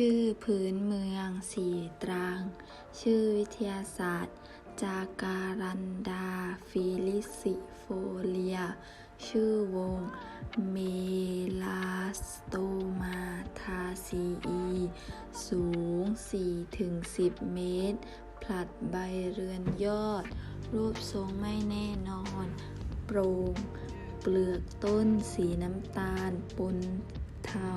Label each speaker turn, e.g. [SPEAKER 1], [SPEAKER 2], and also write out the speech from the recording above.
[SPEAKER 1] ชื่อพื้นเมืองสีตรัง ชื่อวิทยาศาสตร์ จาการันดา ฟิลิสิโฟเลีย ชื่อวง เมลาสโตมาทาซีอี สูง 4-10 เมตร ผลัดใบเรือนยอด รูปทรงไม่แน่นอน โปร่ง เปลือกต้นสีน้ำตาลปนเทา